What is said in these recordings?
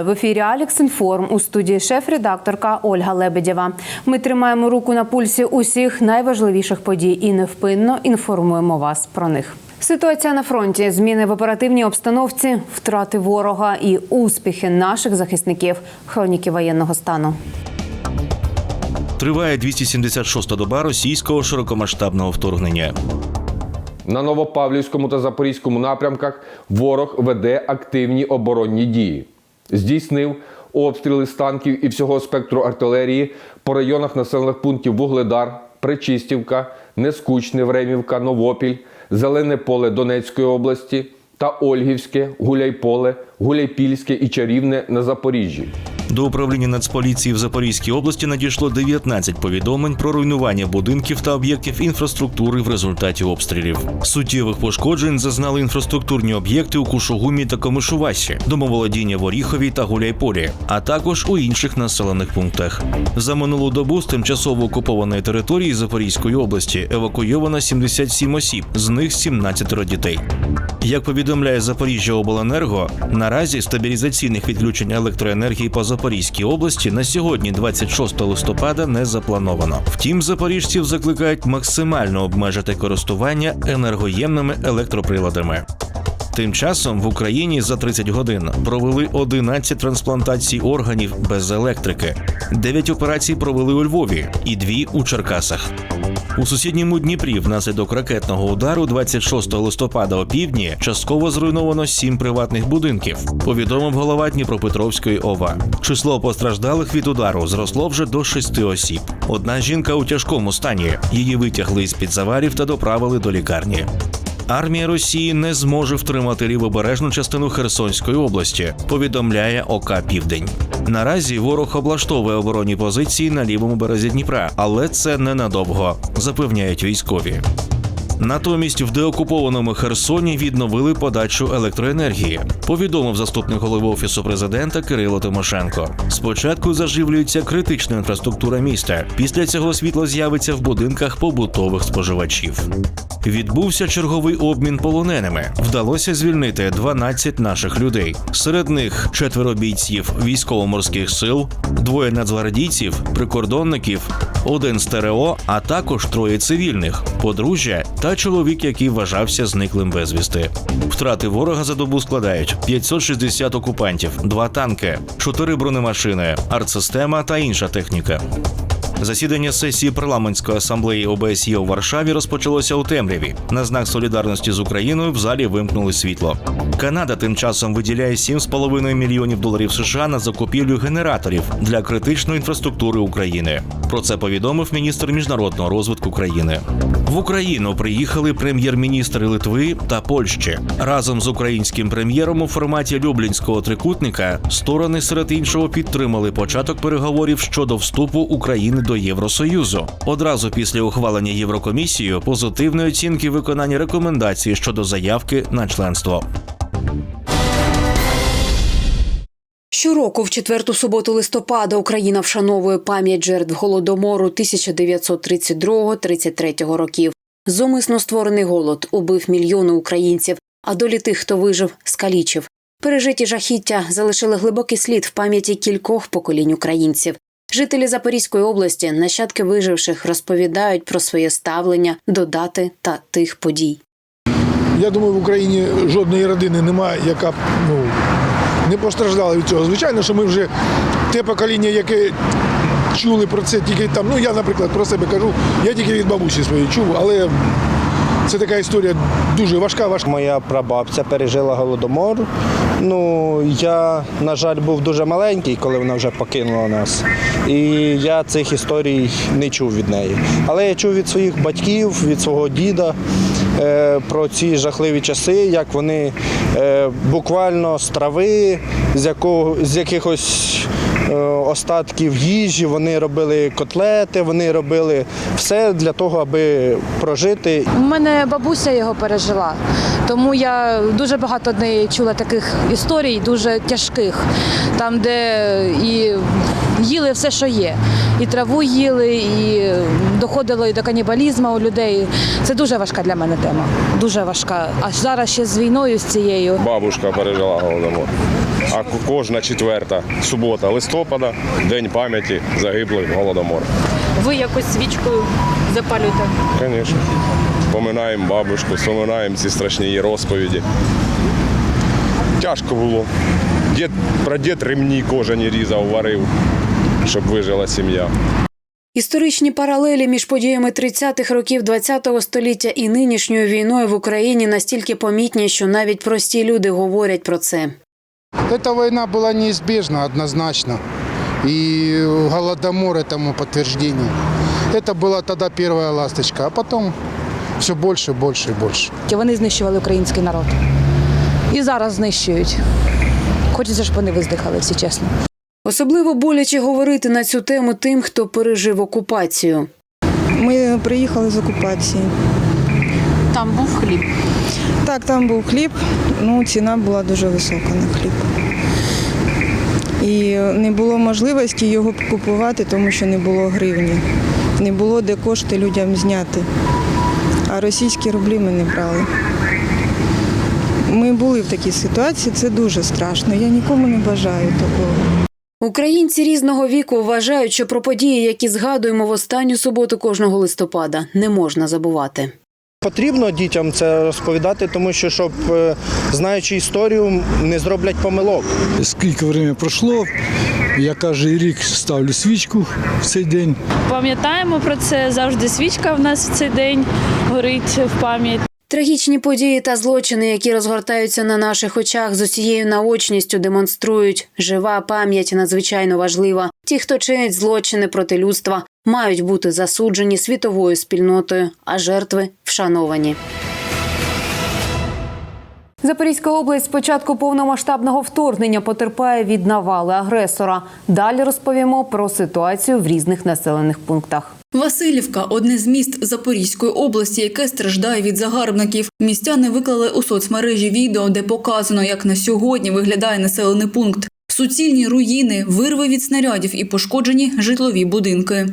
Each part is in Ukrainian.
Вітаю в ефірі Алекс Інформ у студії шеф-редакторка Ольга Лебедєва. Ми тримаємо руку на пульсі усіх найважливіших подій і невпинно інформуємо вас про них. Ситуація на фронті, зміни в оперативній обстановці, втрати ворога і успіхи наших захисників. Хроніки воєнного стану. Триває 276-та доба російського широкомасштабного вторгнення. На Новопавлівському та Запорізькому напрямках ворог веде активні оборонні дії. Здійснив обстріли з танків і всього спектру артилерії по районах населених пунктів Вугледар, Пречистівка, Нескучне, Времівка, Новопіль, Зелене поле Донецької області та Ольгівське, Гуляйполе, Гуляйпільське і Чарівне на Запоріжжі. До управління Нацполіції в Запорізькій області надійшло 19 повідомлень про руйнування будинків та об'єктів інфраструктури в результаті обстрілів. Суттєвих пошкоджень зазнали інфраструктурні об'єкти у Кушугумі та Комишувасі, домоволодіння в Оріхові та Гуляйполі, а також у інших населених пунктах. За минулу добу з тимчасово окупованої території Запорізької області евакуйовано 77 осіб, з них 17 дітей. Як повідомляє Запоріжжя Обленерго, наразі стабілізаційних відключень електроенергії по Запорізькій області на сьогодні, 26 листопада, не заплановано. Втім, запоріжців закликають максимально обмежити користування енергоємними електроприладами. Тим часом в Україні за 30 годин провели 11 трансплантацій органів без електрики, 9 операцій провели у Львові і 2 у Черкасах. У сусідньому Дніпрі внаслідок ракетного удару 26 листопада опівдні частково зруйновано сім приватних будинків. Повідомив голова Дніпропетровської ОВА. Число постраждалих від удару зросло вже до шести осіб. Одна жінка у тяжкому стані. Її витягли з під заварів та доправили до лікарні. Армія Росії не зможе втримати лівобережну частину Херсонської області, повідомляє ОК Південь. Наразі ворог облаштовує оборонні позиції на лівому березі Дніпра, але це ненадовго, запевняють військові. Натомість в деокупованому Херсоні відновили подачу електроенергії, повідомив заступник голови офісу президента Кирило Тимошенко. Спочатку заживлюється критична інфраструктура міста. Після цього світло з'явиться в будинках побутових споживачів. Відбувся черговий обмін полоненими. Вдалося звільнити 12 наших людей. Серед них четверо бійців військово-морських сил, двоє нацгвардійців, прикордонників, один з ТРО, а також троє цивільних, подружжя та чоловік, який вважався зниклим безвісти. Втрати ворога за добу складають 560 окупантів, два танки, чотири бронемашини, артсистема та інша техніка. Засідання сесії парламентської асамблеї ОБСЄ у Варшаві розпочалося у темряві. На знак солідарності з Україною в залі вимкнули світло. Канада тим часом виділяє 7,5 мільйонів доларів США на закупівлю генераторів для критичної інфраструктури України. Про це повідомив міністр міжнародного розвитку країни. В Україну приїхали прем'єр-міністри Литви та Польщі разом з українським прем'єром у форматі Люблінського трикутника. Сторони серед іншого підтримали початок переговорів щодо вступу України до Євросоюзу. Одразу після ухвалення Єврокомісією позитивної оцінки виконання рекомендацій щодо заявки на членство. Щороку, в четверту суботу листопада, Україна вшановує пам'ять жертв голодомору 1932-33 років. Зумисно створений голод убив мільйони українців, а долі тих, хто вижив, скалічив. Пережиті жахіття залишили глибокий слід в пам'яті кількох поколінь українців. Жителі Запорізької області, нащадки виживших, розповідають про своє ставлення до дати та тих подій. Я думаю, в Україні жодної родини немає, яка ну, не постраждала від цього. Звичайно, що ми вже те покоління, яке чули про це тільки там. Ну я, наприклад, про себе кажу, я тільки від бабусі своєї чув, але це така історія дуже важка, важка. Моя прабабця пережила голодомор. Ну, я, на жаль, був дуже маленький, коли вона вже покинула нас. І я цих історій не чув від неї. Але я чув від своїх батьків, від свого діда е, про ці жахливі часи, як вони е, буквально з трави, з, якого, з якихось остатків їжі, вони робили котлети, вони робили все для того, аби прожити У мене бабуся його пережила, тому я дуже багато неї чула таких історій, дуже тяжких, там, де і їли все, що є. І траву їли, і доходило і до канібалізму у людей. Це дуже важка для мене тема. Дуже важка. А зараз ще з війною з цією. Бабушка пережила голодомор. А кожна четверта субота листопада день пам'яті загиблих голодомор. Ви якось свічкою запалюєте? Звісно. Поминаємо бабушку, споминаємо ці страшні її розповіді. Тяжко було. Дід, прадід ремні кожані різав, варив, щоб вижила сім'я. Історичні паралелі між подіями 30-х років ХХ століття і нинішньою війною в Україні настільки помітні, що навіть прості люди говорять про це. Эта война была неизбежна однозначно. И Голодомор этому подтверждение. Это была тогда первая ласточка, а потом все больше, больше и больше. Вони знищували український народ. І зараз знищують. Хочеться, щоб вони виздихали, всі чесно. Особливо боляче говорити на цю тему тим, хто пережив окупацію. Ми приїхали з окупації. Там був хліб. Так, там був хліб, ну ціна була дуже висока на хліб. І не було можливості його купувати, тому що не було гривні. Не було де кошти людям зняти. А російські рублі ми не брали. Ми були в такій ситуації, це дуже страшно. Я нікому не бажаю такого. Українці різного віку вважають, що про події, які згадуємо в останню суботу кожного листопада, не можна забувати. Потрібно дітям це розповідати, тому що щоб е, знаючи історію, не зроблять помилок. Скільки время пройшло, я кожен рік ставлю свічку в цей день. Пам'ятаємо про це завжди свічка в нас в цей день горить в пам'ять. Трагічні події та злочини, які розгортаються на наших очах, з усією наочністю демонструють, жива пам'ять надзвичайно важлива. Ті, хто чинить злочини проти людства, мають бути засуджені світовою спільнотою, а жертви вшановані. Запорізька область з початку повномасштабного вторгнення потерпає від навали агресора. Далі розповімо про ситуацію в різних населених пунктах. Васильівка одне з міст Запорізької області, яке страждає від загарбників. Містяни виклали у соцмережі відео, де показано, як на сьогодні виглядає населений пункт. Суцільні руїни, вирви від снарядів і пошкоджені житлові будинки.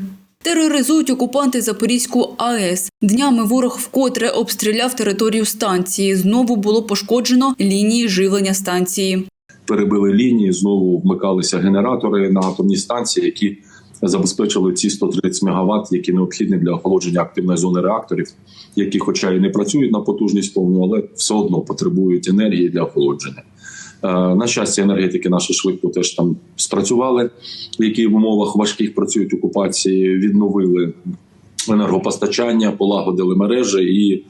Тероризують окупанти Запорізьку АЕС. Днями ворог вкотре обстріляв територію станції. Знову було пошкоджено лінії живлення станції. перебили лінії, знову вмикалися генератори на атомній станції, які забезпечили ці 130 МВт, які необхідні для охолодження активної зони реакторів, які, хоча і не працюють на потужність повну, але все одно потребують енергії для охолодження. Е, На щастя, енергетики наші швидко теж там спрацювали, які в умовах важких працюють окупації, відновили енергопостачання, полагодили мережі і е,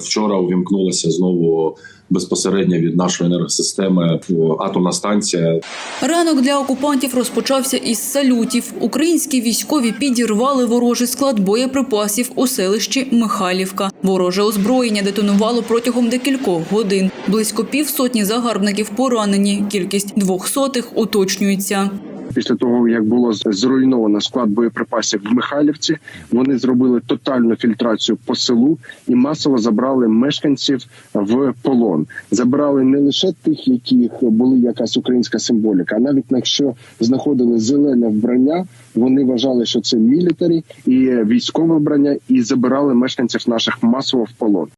вчора увімкнулася знову безпосередньо від нашої енергосистеми атомна станція. Ранок для окупантів розпочався із салютів. Українські військові підірвали ворожий склад боєприпасів у селищі Михайлівка. Вороже озброєння детонувало протягом декількох годин. Близько півсотні загарбників поранені. Кількість двохсотих уточнюється. Після того, як було зруйновано склад боєприпасів в Михайлівці, вони зробили тотальну фільтрацію по селу і масово забрали мешканців в полон. Забрали не лише тих, яких були якась українська символіка, а навіть якщо знаходили зелене вбрання, вони вважали, що це мілітарі і військове вбрання, і забирали мешканців наших масово в полон.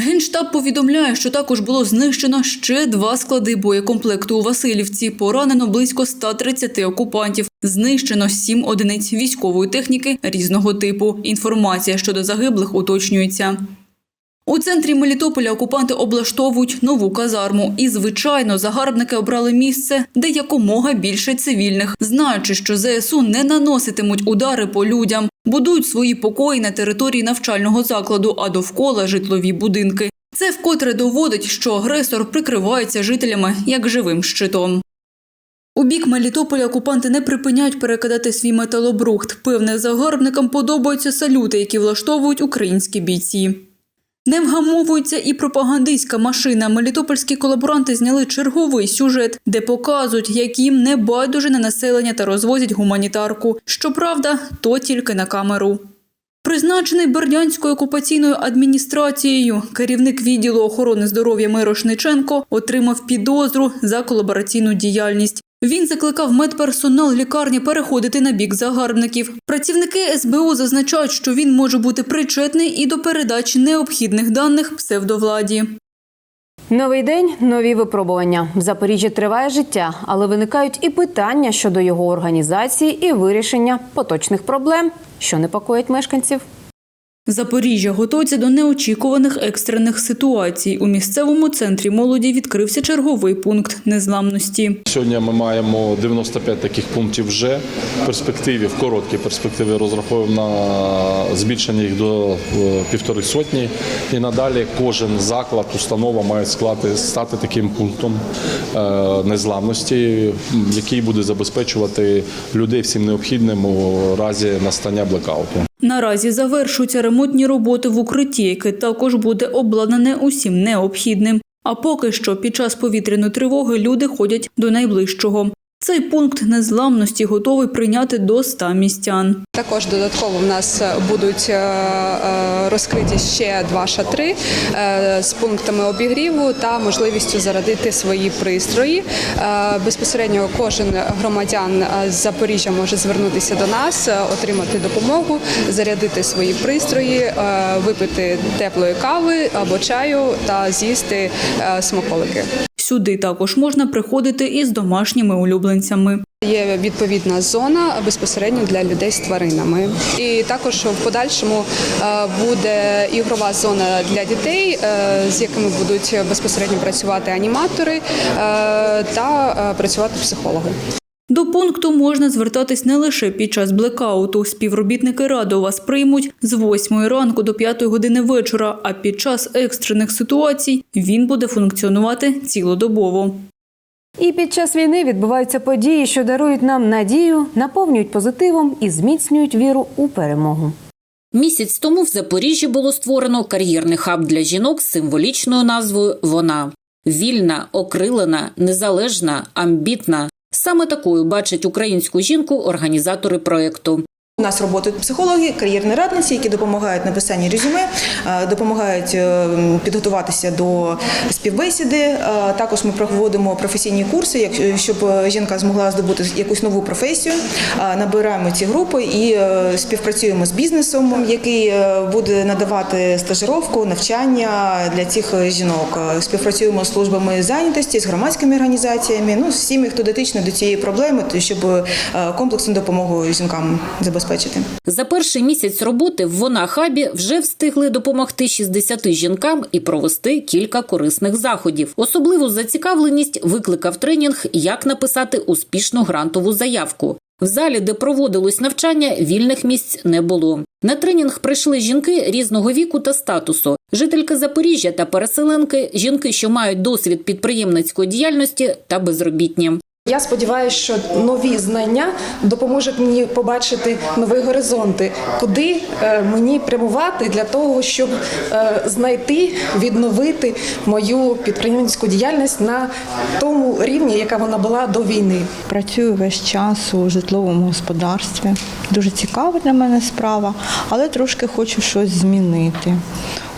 Генштаб повідомляє, що також було знищено ще два склади боєкомплекту у Васильівці. Поранено близько 130 окупантів. Знищено сім одиниць військової техніки різного типу. Інформація щодо загиблих уточнюється. У центрі Мелітополя окупанти облаштовують нову казарму. І, звичайно, загарбники обрали місце, де якомога більше цивільних, знаючи, що ЗСУ не наноситимуть удари по людям, будують свої покої на території навчального закладу, а довкола житлові будинки. Це вкотре доводить, що агресор прикривається жителями як живим щитом. У бік Мелітополя окупанти не припиняють перекидати свій металобрухт. Певне, загарбникам подобаються салюти, які влаштовують українські бійці. Не вгамовується і пропагандистська машина. Мелітопольські колаборанти зняли черговий сюжет, де показують, як їм не байдуже на населення та розвозять гуманітарку. Щоправда, то тільки на камеру. Призначений Бердянською окупаційною адміністрацією, керівник відділу охорони здоров'я Мирошниченко отримав підозру за колабораційну діяльність. Він закликав медперсонал лікарні переходити на бік загарбників. Працівники СБУ зазначають, що він може бути причетний і до передачі необхідних даних псевдовладі. Новий день, нові випробування. В Запоріжжі триває життя, але виникають і питання щодо його організації і вирішення поточних проблем, що непокоїть мешканців. Запоріжжя готується до неочікуваних екстрених ситуацій. У місцевому центрі молоді відкрився черговий пункт незламності. Сьогодні ми маємо 95 таких пунктів вже в перспективі, в короткій перспективі розраховуємо на збільшення їх до е, півтори сотні. І надалі кожен заклад, установа має склати, стати таким пунктом е, незламності, який буде забезпечувати людей всім необхідним у разі настання блекауту. Наразі завершуються ремонтні роботи в укритті, яке також буде обладнане усім необхідним. А поки що під час повітряної тривоги люди ходять до найближчого. Цей пункт незламності готовий прийняти до 100 містян. Також додатково в нас будуть е, е, розкриті ще два шатри е, з пунктами обігріву та можливістю зарядити свої пристрої. Е, Безпосередньо кожен громадян е, з Запоріжжя може звернутися до нас, е, отримати допомогу, зарядити свої пристрої, е, випити теплої кави або чаю та з'їсти е, смаколики. Сюди також можна приходити із домашніми улюбленцями. Є відповідна зона безпосередньо для людей з тваринами, і також в подальшому е, буде ігрова зона для дітей, е, з якими будуть безпосередньо працювати аніматори е, та працювати психологи. До пункту можна звертатись не лише під час блекауту. Співробітники радо вас приймуть з 8 ранку до 5 години вечора, а під час екстрених ситуацій він буде функціонувати цілодобово. І під час війни відбуваються події, що дарують нам надію, наповнюють позитивом і зміцнюють віру у перемогу. Місяць тому в Запоріжжі було створено кар'єрний хаб для жінок з символічною назвою Вона вільна, окрилена, незалежна, амбітна. Саме такою бачать українську жінку організатори проєкту. У нас працюють психологи, кар'єрні радниці, які допомагають написанні резюме, е, допомагають е, підготуватися до співбесіди. Е, Також ми проводимо професійні курси, щоб жінка змогла здобути якусь нову професію. Набираємо ці групи і співпрацюємо з бізнесом, який буде надавати стажировку, навчання для цих жінок. Співпрацюємо з службами зайнятості, з громадськими організаціями, ну з всіми, хто дотичний до цієї проблеми, щоб комплексну допомогу жінкам забезпечити. За перший місяць роботи в Вона хабі вже встигли допомогти 60 жінкам і провести кілька корисних заходів. Особливу зацікавленість викликав тренінг, як написати успішну грантову заявку. В залі, де проводилось навчання, вільних місць не було. На тренінг прийшли жінки різного віку та статусу, жительки Запоріжжя та переселенки, жінки, що мають досвід підприємницької діяльності та безробітні. Я сподіваюся, що нові знання допоможуть мені побачити нові горизонти, куди е, мені прямувати для того, щоб е, знайти, відновити мою підприємницьку діяльність на тому рівні, яка вона була до війни. Працюю весь час у житловому господарстві. Дуже цікава для мене справа, але трошки хочу щось змінити.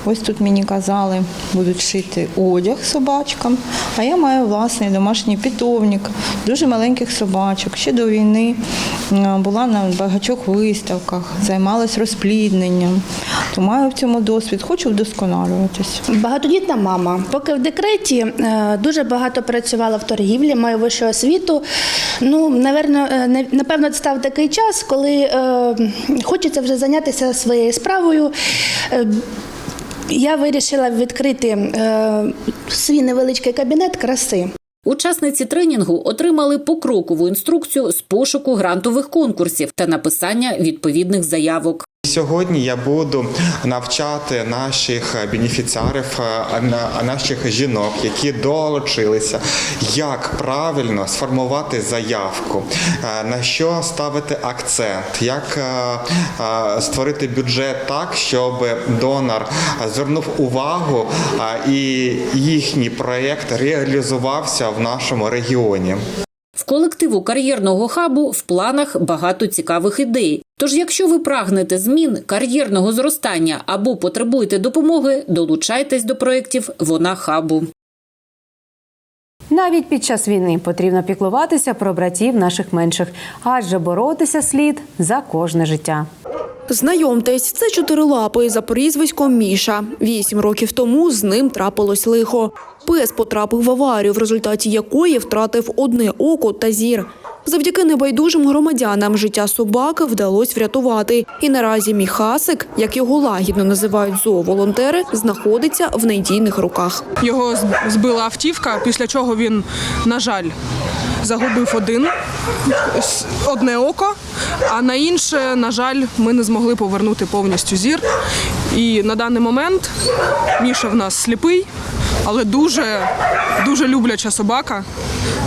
Ось тут мені казали, будуть шити одяг собачкам, а я маю власний домашній питомник, дуже маленьких собачок. Ще до війни була на багатьох виставках, займалась розплідненням, то маю в цьому досвід, хочу вдосконалюватись. Багатодітна мама. Поки в декреті е, дуже багато працювала в торгівлі, маю вищу освіту. Ну, наверно, е, напевно, став такий час, коли е, хочеться вже зайнятися своєю справою. Я вирішила відкрити е, свій невеличкий кабінет краси. Учасниці тренінгу отримали покрокову інструкцію з пошуку грантових конкурсів та написання відповідних заявок. Сьогодні я буду навчати наших бенефіціарів, на- наших жінок, які долучилися, як правильно сформувати заявку, е, на що ставити акцент, як е, е, створити бюджет так, щоб донор звернув увагу е, і їхній проєкт реалізувався в нашому регіоні. В колективу кар'єрного хабу в планах багато цікавих ідей. Тож, якщо ви прагнете змін, кар'єрного зростання або потребуєте допомоги, долучайтесь до проєктів Вона хабу. Навіть під час війни потрібно піклуватися про братів наших менших, адже боротися слід за кожне життя. Знайомтесь, це чотирилапий за прізвиськом Міша. Вісім років тому з ним трапилось лихо. Пес потрапив в аварію, в результаті якої втратив одне око та зір. Завдяки небайдужим громадянам життя собаки вдалося врятувати. І наразі Міхасик, як його лагідно називають зооволонтери, знаходиться в надійних руках. Його збила автівка, після чого він, на жаль, загубив один одне око, а на інше, на жаль, ми не змогли повернути повністю зір. І на даний момент Міша в нас сліпий, але дуже, дуже любляча собака,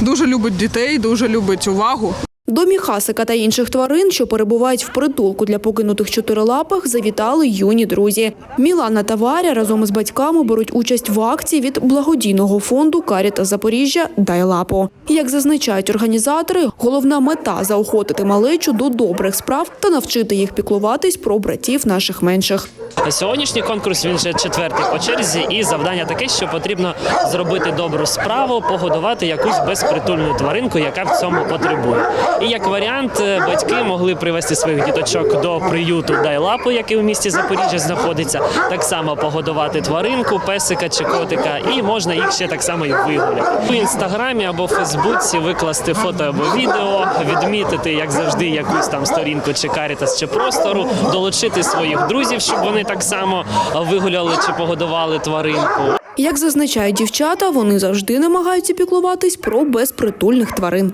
дуже любить дітей, дуже любить увагу. До Міхасика та інших тварин, що перебувають в притулку для покинутих чотирилапих, завітали юні друзі. Мілана та Варя разом із батьками беруть участь в акції від благодійного фонду Каріта Запоріжжя Дай лапу. Як зазначають організатори, головна мета заохотити малечу до добрих справ та навчити їх піклуватись про братів наших менших. Сьогоднішній конкурс він вже четвертий по черзі, і завдання таке, що потрібно зробити добру справу, погодувати якусь безпритульну тваринку, яка в цьому потребує. І як варіант, е, батьки могли привести своїх діточок до приюту Дай лапу, який у місті Запоріжжя знаходиться, так само погодувати тваринку, песика чи котика, і можна їх ще так само і вигуляти. У інстаграмі або Фейсбуці викласти фото або відео, відмітити, як завжди, якусь там сторінку чи карітас, чи простору, долучити своїх друзів, щоб вони так само вигуляли чи погодували тваринку. Як зазначають дівчата, вони завжди намагаються піклуватись про безпритульних тварин.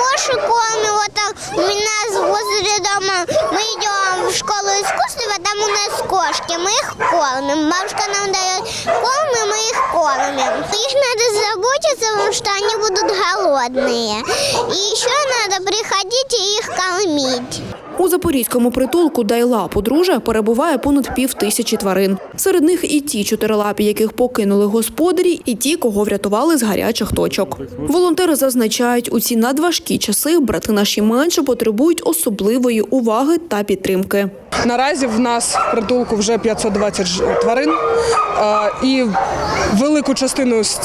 Кошек кормим. Вот так у меня возле дома мы идем в школу искусства, там у нас кошки, мы их кормим. Бабушка нам дает корм, и мы их кормим. Их надо заботиться, потому что они будут голодные. И еще надо приходить и их кормить. У запорізькому притулку Дайла подружжя перебуває понад пів тисячі тварин. Серед них і ті чотирилапі, яких покинули господарі, і ті, кого врятували з гарячих точок. Волонтери зазначають, у ці надважкі часи брати наші менше потребують особливої уваги та підтримки. Наразі в нас в притулку вже 520 тварин, і велику частину з,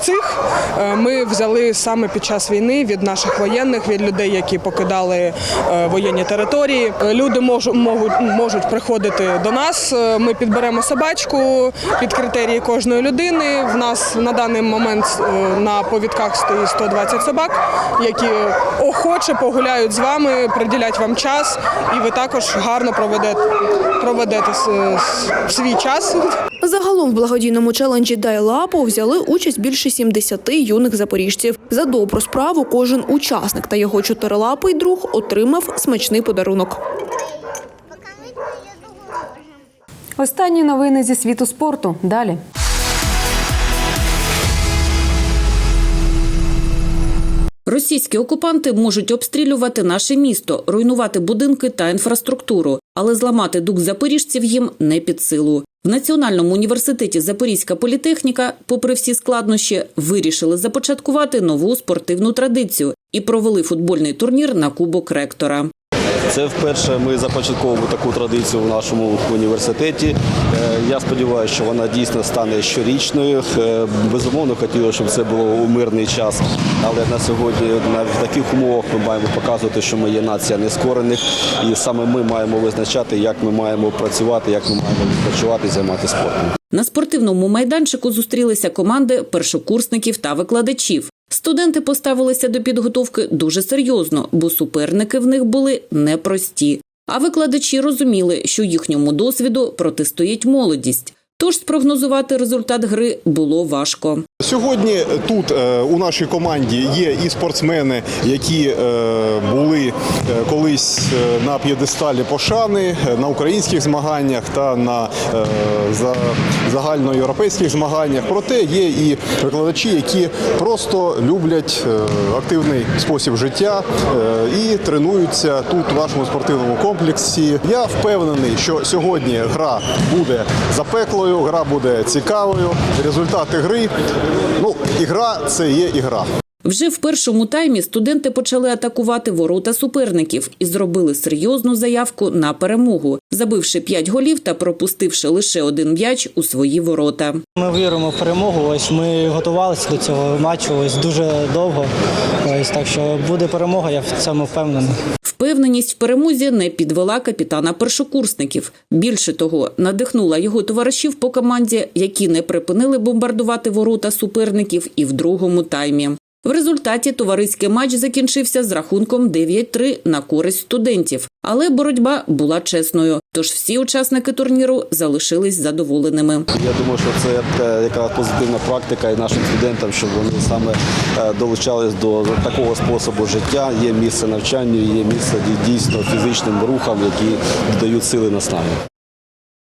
цих е, ми взяли саме під час війни від наших воєнних, від людей, які покидали е, воєнні території. Люди можуть, можуть, приходити до нас. е, Ми підберемо собачку під критерії кожної людини. В нас на даний момент на повідках стоїть 120 собак, які охоче погуляють з вами, приділять вам час, і ви також гарно проведете, проведете свій час. Загалом в благодійному челенджі Дай лапу взяли участь більше 70 юних запоріжців. За добру справу кожен учасник та його чотирилапий друг отримав смачний подарунок. Останні новини зі світу спорту. Далі. Російські окупанти можуть обстрілювати наше місто, руйнувати будинки та інфраструктуру, але зламати дух запоріжців їм не під силу. В Національному університеті Запорізька політехніка, попри всі складнощі, вирішили започаткувати нову спортивну традицію і провели футбольний турнір на Кубок ректора. Це вперше ми започатковуємо таку традицію в нашому університеті. Е, Я сподіваюся, що вона дійсно стане щорічною. Е, Безумовно, хотілося, щоб це було у мирний час. Але на сьогодні, в таких умовах, ми маємо показувати, що ми є нація нескорених, і саме ми маємо визначати, як ми маємо працювати, як ми маємо відпочивати, займатися спортом. На спортивному майданчику зустрілися команди першокурсників та викладачів. Студенти поставилися до підготовки дуже серйозно, бо суперники в них були непрості. А викладачі розуміли, що їхньому досвіду протистоїть молодість. Тож спрогнозувати результат гри було важко. Сьогодні тут е, у нашій команді є і спортсмени, які е, були е, колись на п'єдесталі пошани на українських змаганнях та на загальноєвропейських змаганнях. Проте є і викладачі, які просто люблять активний спосіб життя і тренуються тут у нашому спортивному комплексі. Я впевнений, що сьогодні гра буде запеклою, гра буде цікавою. Результати гри ну ігра це є ігра. Вже в першому таймі студенти почали атакувати ворота суперників і зробили серйозну заявку на перемогу, забивши 5 голів та пропустивши лише один м'яч у свої ворота. Ми віримо в перемогу. Ось ми готувалися до цього матчу ось дуже довго. Ось так що буде перемога, я в цьому впевнений. впевненість в перемозі не підвела капітана першокурсників. Більше того, надихнула його товаришів по команді, які не припинили бомбардувати ворота суперників і в другому таймі. В результаті товариський матч закінчився з рахунком 9-3 на користь студентів, але боротьба була чесною. Тож всі учасники турніру залишились задоволеними. Я думаю, що це е, якраз позитивна практика і нашим студентам, щоб вони саме е, долучались до такого способу життя. Є місце навчанню, є місце дійсно фізичним рухам, які додають сили наснагу.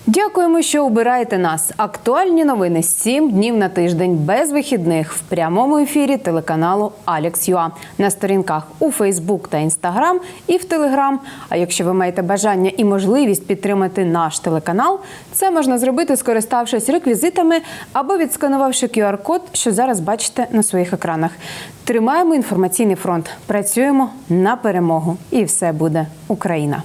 Дякуємо, що обираєте нас. Актуальні новини 7 днів на тиждень без вихідних в прямому ефірі телеканалу Алекс.Юа на сторінках у Фейсбук та Інстаграм і в Телеграм. А якщо ви маєте бажання і можливість підтримати наш телеканал, це можна зробити, скориставшись реквізитами або відсканувавши QR-код, що зараз бачите на своїх екранах. Тримаємо інформаційний фронт, працюємо на перемогу, і все буде Україна.